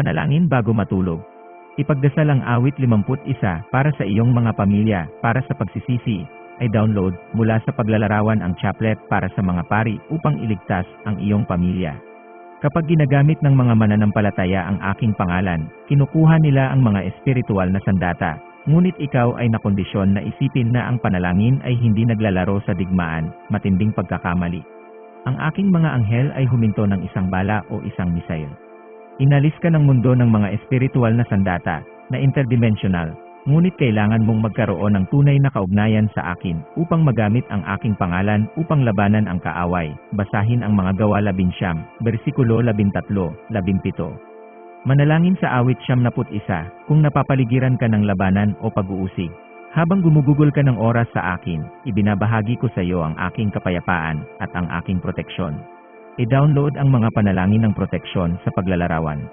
Panalangin bago matulog. Ipagdasal ang awit 51 para sa iyong mga pamilya para sa pagsisisi ay download mula sa paglalarawan ang chaplet para sa mga pari upang iligtas ang iyong pamilya. Kapag ginagamit ng mga mananampalataya ang aking pangalan, kinukuha nila ang mga espiritual na sandata, ngunit ikaw ay nakondisyon na isipin na ang panalangin ay hindi naglalaro sa digmaan, matinding pagkakamali. Ang aking mga anghel ay huminto ng isang bala o isang misail. Inalis ka ng mundo ng mga espiritual na sandata, na interdimensional, ngunit kailangan mong magkaroon ng tunay na kaugnayan sa akin upang magamit ang aking pangalan upang labanan ang kaaway. Basahin ang mga gawa 11, versikulo 13, 17. Manalangin sa awit siyam naput isa, kung napapaligiran ka ng labanan o pag-uusig. Habang gumugugol ka ng oras sa akin, ibinabahagi ko sa iyo ang aking kapayapaan at ang aking proteksyon. I-download ang mga panalangin ng proteksyon sa paglalarawan.